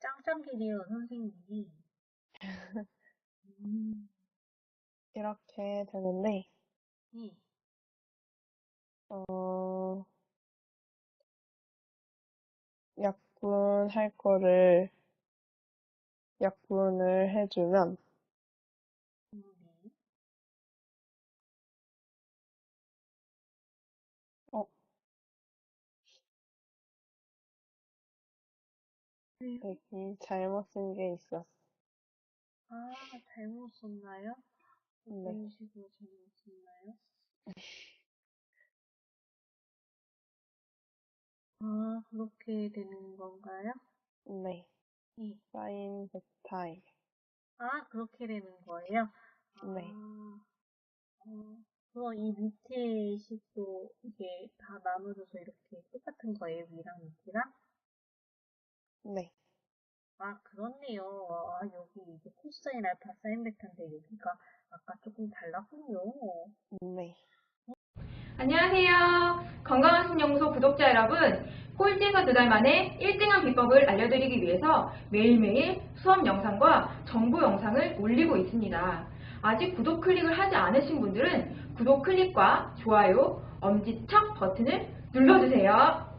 확장기네요, 선생님이. 음, 이렇게 되는데, 네. 어, 약분 할 거를 약분을 해주면, 음, 네. 어, 여기 잘못 쓴 게 있었어. 아, 잘못 썼나요? 네, 어떤 식으로 잘못 썼나요? 아, 그렇게 되는 건가요? 네. 네. 사인 베타임. 아, 그렇게 되는 거예요? 네. 아, 어, 그럼 이 밑에 식도 이게 다 나눠져서 이렇게 똑같은 거예요, 위랑 밑이랑? 네. 아, 그렇네요. 아, 여기 이게 코사인 알파 사인 베타인데 여기가 아까 조금 달랐군요. 네. 안녕하세요. 건강한 신영소 구독자 여러분. 꼴찌에서 두 달 만에 1등한 비법을 알려드리기 위해서 매일매일 수업 영상과 정보 영상을 올리고 있습니다. 아직 구독 클릭을 하지 않으신 분들은 구독 클릭과 좋아요, 엄지척 버튼을 눌러주세요.